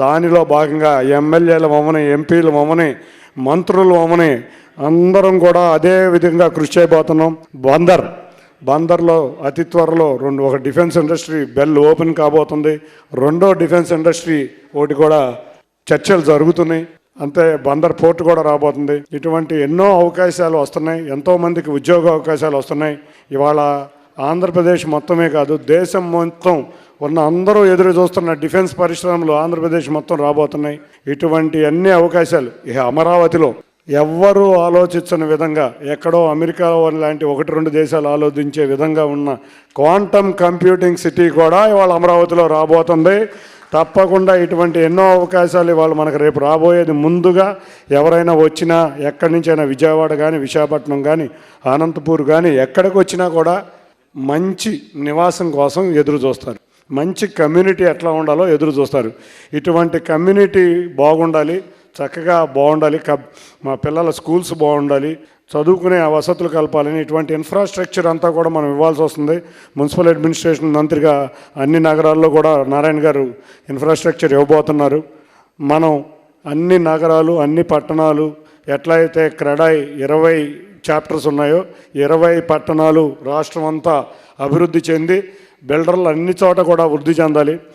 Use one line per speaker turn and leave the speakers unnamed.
దానిలో భాగంగా ఎమ్మెల్యేల మమ్మని ఎంపీలు మమ్మని మంత్రులు మమ్మని అందరం కూడా అదే విధంగా కృషి చేయబోతున్నాం. బందర్ బందర్లో అతి త్వరలో రెండు ఒక డిఫెన్స్ ఇండస్ట్రీ బెల్ ఓపెన్ కాబోతుంది. రెండో డిఫెన్స్ ఇండస్ట్రీ ఒకటి కూడా చర్చలు జరుగుతున్నాయి. అంతే బందర్ పోర్ట్ కూడా రాబోతుంది. ఇటువంటి ఎన్నో అవకాశాలు వస్తున్నాయి. ఎంతోమందికి ఉద్యోగ అవకాశాలు వస్తున్నాయి. ఇవాళ ఆంధ్రప్రదేశ్ మొత్తమే కాదు దేశం మొత్తం ఉన్న అందరూ ఎదురు చూస్తున్న డిఫెన్స్ పరిశ్రమలు ఆంధ్రప్రదేశ్ మొత్తం రాబోతున్నాయి. ఇటువంటి అన్ని అవకాశాలు ఇక అమరావతిలో ఎవ్వరూ ఆలోచించని విధంగా ఎక్కడో అమెరికా లాంటి ఒకటి రెండు దేశాలు ఆలోచించే విధంగా ఉన్న క్వాంటమ్ కంప్యూటింగ్ సిటీ కూడా ఇవాళ అమరావతిలో రాబోతుంది. తప్పకుండా ఇటువంటి ఎన్నో అవకాశాలు ఇవాళ మనకు రేపు రాబోయేది ముందుగా ఎవరైనా వచ్చినా ఎక్కడి నుంచైనా విజయవాడ కానీ విశాఖపట్నం కానీ అనంతపూర్ కానీ ఎక్కడికి వచ్చినా కూడా మంచి నివాసం కోసం ఎదురు చూస్తారు. మంచి కమ్యూనిటీ ఎట్లా ఉండాలో ఎదురు చూస్తారు. ఇటువంటి కమ్యూనిటీ బాగుండాలి చక్కగా బాగుండాలి క మా పిల్లల స్కూల్స్ బాగుండాలి చదువుకునే వసతులు కలపాలని ఇటువంటి ఇన్ఫ్రాస్ట్రక్చర్ అంతా కూడా మనం ఇవ్వాల్సి వస్తుంది. మున్సిపల్ అడ్మినిస్ట్రేషన్ మంత్రిగా అన్ని నగరాల్లో కూడా నారాయణ గారు ఇన్ఫ్రాస్ట్రక్చర్ ఇవ్వబోతున్నారు. మనం అన్ని నగరాలు అన్ని పట్టణాలు ఎట్లయితే క్రెడాయ్ ఇరవై చాప్టర్స్ ఉన్నాయో ఇరవై పట్టణాలు రాష్ట్రం అంతా అభివృద్ధి చెంది బిల్డర్లు అన్ని చోట కూడా వృద్ధి చెందాలి.